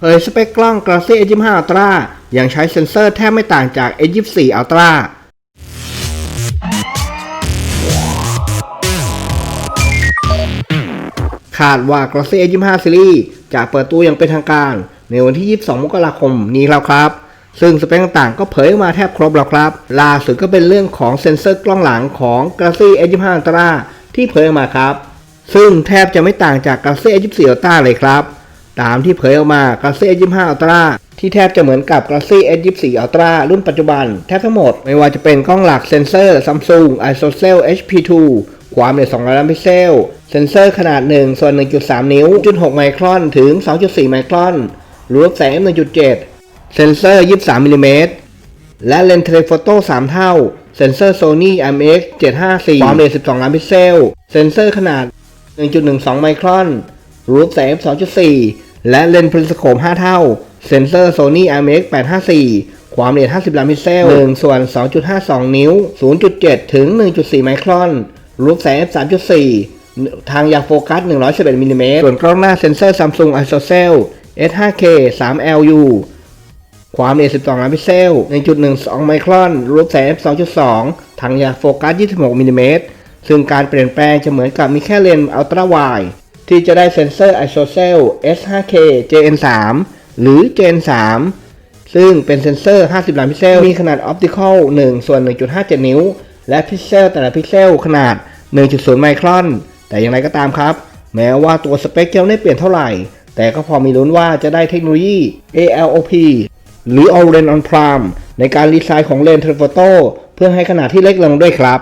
เผยสเปคกล้อง Galaxy S25 Ultra ยังใช้เซ็นเซอร์แทบไม่ต่างจาก S24 Ultra คาดว่า Galaxy S25 Series จะเปิดตัวอย่างเป็นทางการ ในวันที่ 22 มกราคมนี้แล้วครับ ซึ่งสเปคต่างๆก็เผยออกมาแทบครบแล้วครับ ล่าสุดก็เป็นเรื่องของเซ็นเซอร์กล้องหลังของ Galaxy S25 Ultra ที่เผยออกมาครับ ซึ่งแทบจะไม่ต่างจาก Galaxy S24 Ultra เลยครับ ตามที่เผยออกมา Galaxy S25 Ultra ที่แทบจะเหมือนกับ Galaxy S24 Ultra รุ่นปัจจุบัน แทบทั้งหมด ไม่ว่าจะเป็นกล้องหลักเซนเซอร์ Samsung ISOCELL HP2 ความละเอียด200ล้านพิกเซล เซนเซอร์ขนาด 1 ส่วน 1.3 นิ้ว1.6ไมครอนถึง 2.4 ไมครอนรูปแสง 1.7 เซ็นเซอร์ 23 มิลลิเมตร และเลนส์เทเลโฟโต้ 3 เท่า เซ็นเซอร์ Sony IMX 754 ความละเอียด12 ล้านพิกเซล เซ็นเซอร์ขนาด 1.12 ไมครอนรูปแสง 2.4 และเลนส์พริสโคป 5 เท่า เซนเซอร์ Sony IMX 854 ความละเอียด 50 ล้านพิกเซล 1 ส่วน 2.52 นิ้ว 0.7 ถึง 1.4 ไมครอน รูปแสง f 3.4 ทางยางโฟกัส 111มิลลิเมตรส่วนกล้องหน้าเซ็นเซอร์ Samsung ISOCELL S5K 3LU ความละเอียด 12 ล้านพิกเซล 1.12 ไมครอน รูปแสง f 2.2 ทางยางโฟกัส 26มิลลิเมตรซึ่งการเปลี่ยนแปลงจะเหมือนกับมีแค่เลนส์อัลตร้าไวด์ ที่จะได้เซนเซอร์ ISOCELL S5K JN3 หรือ JN3 ซึ่งเป็นเซนเซอร์ 50 ล้านพิกเซล มีขนาดออปติคอล1ส่วน 1.57 นิ้ว และพิกเซลแต่ละพิกเซลขนาด 1.0 ไมครอน แต่อย่างไรก็ตามครับ แม้ว่าตัวสเปคจะไม่เปลี่ยนเท่าไหร่ แต่ก็พอมีลุ้นว่าจะได้เทคโนโลยี ALOP หรือ All Lens on Prime ในการรีไซน์ของเลนส์เทเลโฟโต้เพื่อให้ขนาดที่เล็กลงด้วยครับ